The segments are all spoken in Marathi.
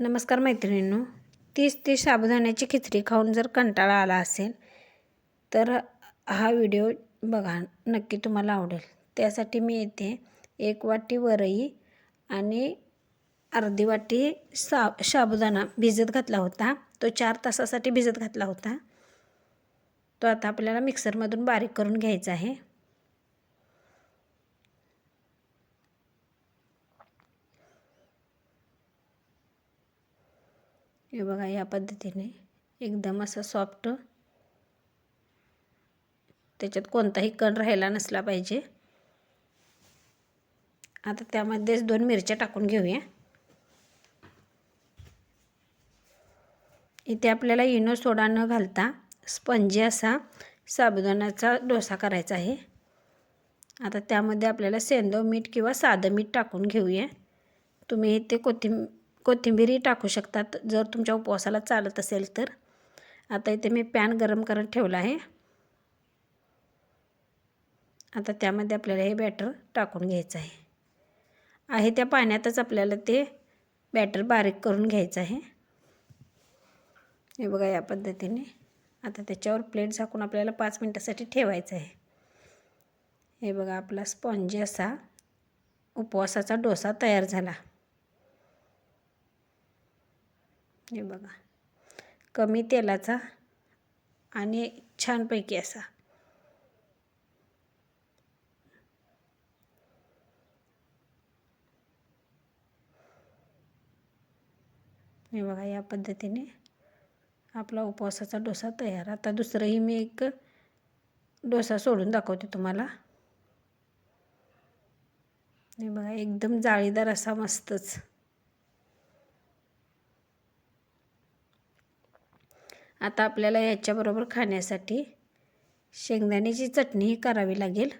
नमस्कार मैत्रिणींनो तीस ती साबुदाण्याची खिचडी खाऊन जर कंटाळा आला असेल तर हा व्हिडिओ बघा नक्की तुम्हाला आवडेल. त्यासाठी मी येथे एक वाटी वरई आणि अर्धी वाटी सा साबुदाणा भिजत घातला होता. तो चार तासासाठी भिजत घातला होता. तो आता आपल्याला मिक्सरमधून बारीक करून घ्यायचा आहे. हे बघा या पद्धतीने एकदम असं सॉफ्ट त्याच्यात कोणताही कण राहिला नसला पाहिजे. आता त्यामध्येच दोन मिरच्या टाकून घेऊया. इथे आपल्याला इनो सोडा न घालता स्पंजी असा साबुदाण्याचा डोसा करायचा आहे. आता त्यामध्ये आपल्याला सेंदव मीठ किंवा साधं मीठ टाकून घेऊया. तुम्ही इथे कोथिंब कोथिंबीरही टाकू शकतात. जर तुमच्या उपवासाला चालत असेल तर. आता इथे मी पॅन गरम करत ठेवला आहे. आता त्यामध्ये आपल्याला हे बॅटर टाकून घ्यायचं आहे. आहे त्या पाण्यातच आपल्याला ते बॅटर बारीक करून घ्यायचं आहे. हे बघा या पद्धतीने. आता त्याच्यावर प्लेट झाकून आपल्याला पाच मिनटासाठी ठेवायचं आहे. हे बघा आपला स्पॉन्जी असा उपवासाचा डोसा तयार झाला. हे बघा. कमी तेलाचा आणि छानपैकी असा. हे बघा या पद्धतीने आपला उपवासाचा डोसा तयार. आता दुसरंही मी एक डोसा सोडून दाखवते तुम्हाला. हे बघा एकदम जाळीदार असा मस्तच. आता आपल्याला याच्याबरोबर खाण्यासाठी शेंगदाण्याची चटणीही करावी लागेल.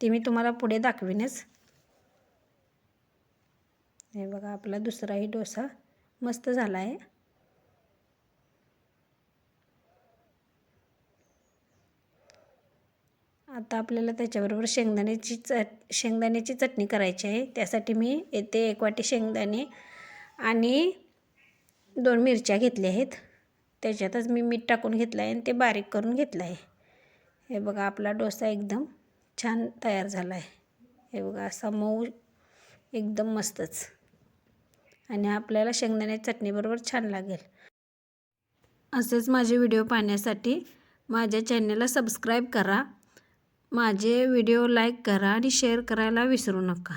ती मी तुम्हाला पुढे दाखवीनच. हे बघा आपला दुसराही डोसा मस्त झाला आहे आता आपल्याला त्याच्याबरोबर शेंगदाण्याची चट शेंगदाण्याची चटणी करायची आहे. त्यासाठी मी येथे एक वाटी शेंगदाणे आणि दोन मिरच्या घेतल्या आहेत. त्याच्यातच मी मीठ टाकून घेतलं आहे आणि ते बारीक करून घेतलं आहे. हे बघा आपला डोसा एकदम छान तयार झाला आहे. हे बघा असा मऊ एकदम मस्तच. आणि आपल्याला शेंगदाण्याच्या चटणीबरोबर छान लागेल. असेच माझे व्हिडिओ पाहण्यासाठी माझ्या चॅनलला सबस्क्राईब करा. माझे व्हिडिओ लाईक करा आणि शेअर करायला विसरू नका.